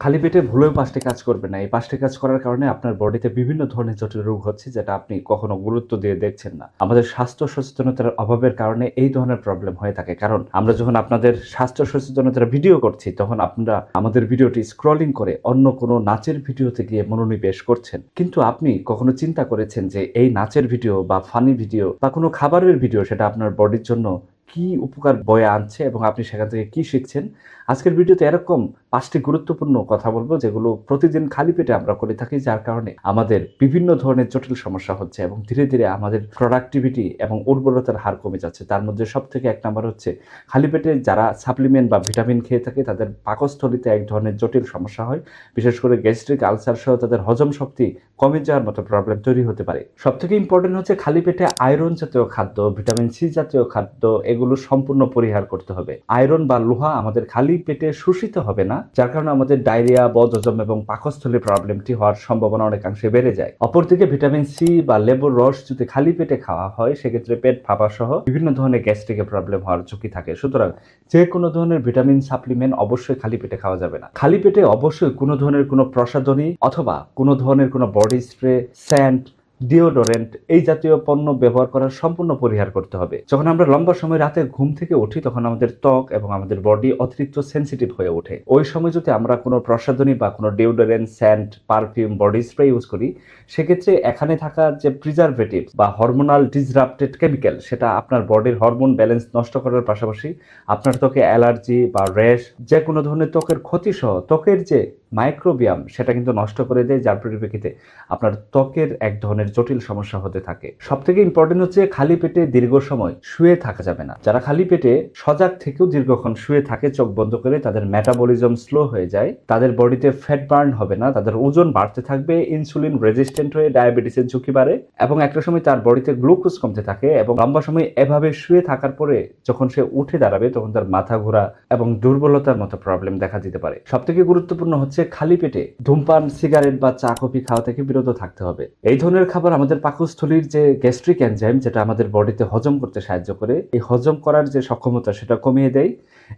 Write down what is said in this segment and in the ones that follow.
খালি পেটে ভুলেও পাঁচটি কাজ করবে না। এই পাঁচটি কাজ করার কারণে আপনার বডিতে বিভিন্ন ধরনের জটিল রোগ হচ্ছে, যেটা আপনি কখনো গুরুত্ব দিয়ে দেখছেন না। আমাদের স্বাস্থ্য সচেতনতার অভাবের কারণে এই ধরনের প্রবলেম হয়ে থাকে। কারণ আমরা যখন আপনাদের স্বাস্থ্য সচেতনতার ভিডিও করছি, তখন আপনারা আমাদের ভিডিওটি স্ক্রলিং করে অন্য কোনো নাচের ভিডিওতে গিয়ে মনোনিবেশ করছেন। কিন্তু আপনি কখনো চিন্তা করেছেন যে এই নাচের ভিডিও বা ফানি ভিডিও বা কোনো খাবারের ভিডিও সেটা আপনার বডির জন্য কি উপকার বয়ে আনছে এবং আপনি সেখান থেকে কি শিখছেন? আজকের ভিডিওতে এরকম পাঁচটি গুরুত্বপূর্ণ কথা বলব, যেগুলো প্রতিদিন খালি পেটে আমরা করে থাকি, যার কারণে আমাদের বিভিন্ন ধরনের জটিল সমস্যা হচ্ছে এবং ধীরে ধীরে আমাদের প্রোডাক্টিভিটি এবং উর্বরতার হার কমে যাচ্ছে। তার মধ্যে সব থেকে এক নম্বর হচ্ছে, খালি পেটে যারা সাপ্লিমেন্ট বা ভিটামিন খেয়ে থাকে, তাদের পাকস্থলিতে এক ধরনের জটিল সমস্যা হয়। বিশেষ করে গ্যাস্ট্রিক আলসার সহ তাদের হজম শক্তি কমে যাওয়ার মতো প্রবলেম তৈরি হতে পারে। সব থেকে ইম্পর্টেন্ট হচ্ছে, খালি পেটে আয়রন জাতীয় খাদ্য ভিটামিন সি জাতীয় খাদ্য এগুলো সম্পূর্ণ পরিহার করতে হবে। আয়রন বা লোহা আমাদের খালি পেটে শোষিত হবে না, যার কারণে আমাদের ডায়রিয়া, বদহজম এবং পাকস্থলীর প্রবলেমটি হওয়ার সম্ভাবনা অনেকাংশে বেড়ে যায়। অপরদিকে ভিটামিন সি বা লেবুর রস যদি খালি পেটে খাওয়া হয়, সেক্ষেত্রে পেট ফাঁপা সহ বিভিন্ন ধরনের গ্যাস্ট্রিকের প্রবলেম হওয়ার ঝুঁকি থাকে। সুতরাং যে কোনো ধরনের ভিটামিন সাপ্লিমেন্ট অবশ্যই খালি পেটে খাওয়া যাবে না। খালি পেটে অবশ্যই কোনো ধরনের কোনো প্রসাধনী অথবা কোনো ধরনের কোনো বডি স্প্রে, স্যান্ড ডিওডোরেন্ট এই জাতীয় পণ্য ব্যবহার করার সম্পূর্ণ পরিহার করতে হবে। যখন আমরা লম্বা সময় রাতে ঘুম থেকে উঠি, তখন আমাদের ত্বক এবং আমাদের বডি অতিরিক্ত সেন্সিটিভ হয়ে ওঠে। ওই সময় যদি আমরা কোনো প্রসাধনী বা কোনো deodorant sand perfume body spray use করি, সেক্ষেত্রে এখানে থাকা যে প্রিজারভেটিভ বা হরমোনাল ডিসরাপ্টেড কেমিক্যাল সেটা আপনার বডির হরমোন ব্যালেন্স নষ্ট করার পাশাপাশি আপনার ত্বকে অ্যালার্জি বা র্যাশ যে কোনো ধরনের ত্বকের ক্ষতি সহ, ত্বকের যে মাইক্রোবিয়াম সেটা কিন্তু নষ্ট করে দেয়। যার পরিপ্রেক্ষিতে আপনার ত্বকের এক ধরনের জটিল সমস্যা হতে থাকে। সব থেকে ইম্পর্টেন্ট হচ্ছে খালি পেটে দীর্ঘ সময় শুয়ে থাকা যাবে না। যারা খালি পেটে সজাগ থেকেও দীর্ঘক্ষণ শুয়ে থাকে, চোখ বন্ধ করে তাদের মেটাবলিজম স্লো হয়ে যায়, তাদের বডিতে ফ্যাট বার্ন হবে না, তাদের ওজন বাড়তে থাকবে ইনসুলিন রেজিস্ট্যান্ট হয়ে ডায়াবেটিসের ঝুঁকি বাড়ে এবং একটা সময় তার বডিতে গ্লুকোজ কমতে থাকে এবং লম্বা সময় এভাবে শুয়ে থাকার পরে যখন সে উঠে দাঁড়াবে, তখন তার মাথা ঘোরা এবং দুর্বলতার মতো প্রবলেম দেখা দিতে পারে। সব থেকে গুরুত্বপূর্ণ হচ্ছে খালি পেটে ধূমপান সিগারেট বা চা, কফি খাওয়া থেকে বিরত থাকতে হবে। এই ধরনের খাবার আমাদের পাকস্থলীর যে গ্যাস্ট্রিক এনজাইম, যেটা আমাদের বডিতে হজম করতে সাহায্য করে, এই হজম করার যে সক্ষমতা, সেটা কমিয়ে দেয়।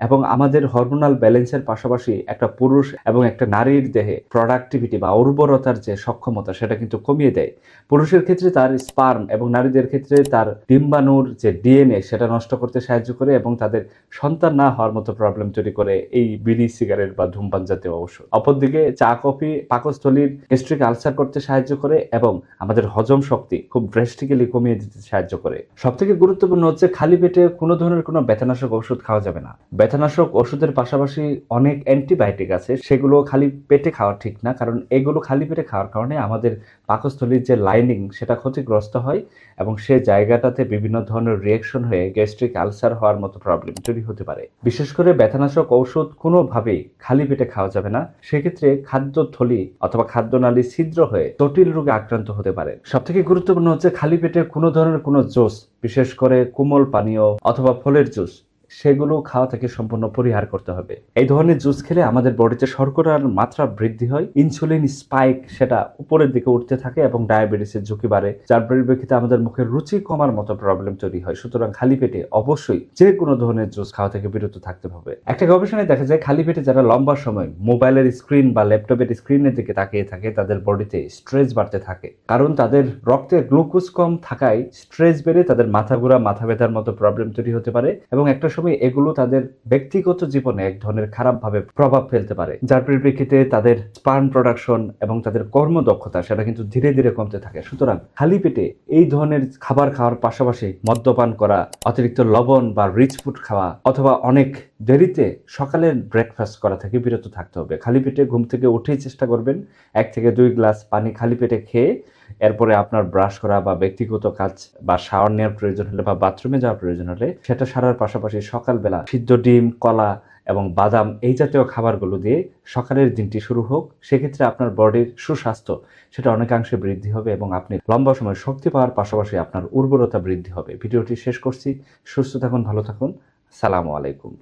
এবং আমাদের হরমোনাল ব্যালেন্সের পাশাপাশি একটা পুরুষ এবং একটা নারীর দেহে প্রোডাক্টিভিটি বা উর্বরতার যে সক্ষমতা, সেটা কিন্তু কমিয়ে দেয়। পুরুষের ক্ষেত্রে তার স্পার্ম এবং নারীদের ক্ষেত্রে তার ডিম্বাণুর যে ডিএনএ সেটা নষ্ট করতে সাহায্য করে এবং তাদের সন্তান না হওয়ার মতো প্রবলেম তৈরি করে এই বিড়ি সিগারেট বা ধূমপান জাতীয় ঔষধ। অপরদিকে চা, কফি, পাকস্থলীর গ্যাস্ট্রিক আলসার করতে সাহায্য করে এবং আমাদের হজম শক্তি খুব ড্রেস্টিক্যালি কমিয়ে দিতে সাহায্য করে। সব থেকে গুরুত্বপূর্ণ হচ্ছে, খালি পেটে কোনো ধরনের কোনো ব্যথানাশক ওষুধ খাওয়া যাবে না। ব্যথানাশক ওষুধের পাশাপাশি অনেক অ্যান্টিবায়োটিক আছে, সেগুলো খালি পেটে খাওয়া ঠিক না। কারণ এগুলো খালি পেটে খাওয়ার কারণে আমাদের পাকস্থলীর যে লাইনিং সেটা ক্ষতিগ্রস্ত হয় এবং সে জায়গাটাতে বিভিন্ন ধরনের রিয়েকশন হয়ে গ্যাস্ট্রিক আলসার হওয়ার মতো প্রবলেম তৈরি হতে পারে। বিশেষ করে ব্যথানাশক ঔষধ কোনোভাবেই খালি পেটে খাওয়া যাবে না। সেক্ষেত্রে খাদ্য থলি অথবা খাদ্যনালী ছিদ্র হয়ে জটিল রোগে আক্রান্ত হতে পারে। সব থেকে গুরুত্বপূর্ণ হচ্ছে খালি পেটে কোনো ধরনের কোনো জুস, বিশেষ করে কোমল পানীয় অথবা ফলের জুস সেগুলো খাওয়া থেকে সম্পূর্ণ পরিহার করতে হবে। এই ধরনের জুস খেলে আমাদের বডিতে শর্করার মাত্রা বৃদ্ধি হয় ইনসুলিন স্পাইক সেটা উপরের দিকে উঠতে থাকে এবং ডায়াবেটিসের ঝুঁকি বাড়ে, যার পরিপ্রেক্ষিতে আমাদের মুখের রুচি কমার মতো প্রবলেম তৈরি হয়। সুতরাং খালি পেটে অবশ্যই যে কোনো ধরনের জুস খাওয়া থেকে বিরত থাকতে হবে। একটা গবেষণায় দেখা যায়, খালি পেটে যারা লম্বা সময় মোবাইলের স্ক্রিন বা ল্যাপটপের স্ক্রিনের দিকে তাকিয়ে থাকে, তাদের বডিতে স্ট্রেস বাড়তে থাকে। কারণ তাদের রক্তে গ্লুকোজ কম থাকায় স্ট্রেস বেড়ে তাদের মাথা ঘোরা, মাথা ব্যথার মতো প্রবলেম তৈরি হতে পারে এবং একটা সময় এগুলো তাদের ব্যক্তিগত জীবনে এক ধরনের খারাপভাবে প্রভাব ফেলতে পারে। যার পরিপ্রেক্ষিতে তাদের স্পার্ম প্রোডাকশন এবং তাদের কর্মদক্ষতা সেটা কিন্তু ধীরে ধীরে কমতে থাকে। সুতরাং খালি পেটে এই ধরনের খাবার খাওয়ার পাশাপাশি মদ্যপান করা, অতিরিক্ত লবণ বা রিচ ফুড খাওয়া অথবা অনেক দেরিতে সকালের ব্রেকফাস্ট করা থেকে বিরত থাকতে হবে। খালি পেটে ঘুম থেকে উঠেই চেষ্টা করবেন। এক থেকে দুই গ্লাস পানি খালি পেটে খেয়ে এরপরে আপনার ব্রাশ করা বা ব্যক্তিগত কাজ বা শাওয়ার নেওয়ার প্রয়োজন হলে বা বাথরুমে যাওয়ার প্রয়োজন হলে সেটা সারার পাশাপাশি সকালবেলা সিদ্ধ ডিম, কলা এবং বাদাম এই জাতীয় খাবারগুলো দিয়ে সকালের দিনটি শুরু হোক, সেক্ষেত্রে আপনার বডির সুস্বাস্থ্য সেটা অনেকাংশে বৃদ্ধি হবে এবং আপনি লম্বা সময় শক্তি পাওয়ার পাশাপাশি আপনার উর্বরতা বৃদ্ধি হবে। ভিডিওটি শেষ করছি। সুস্থ থাকুন, ভালো থাকুন। সালামু আলাইকুম।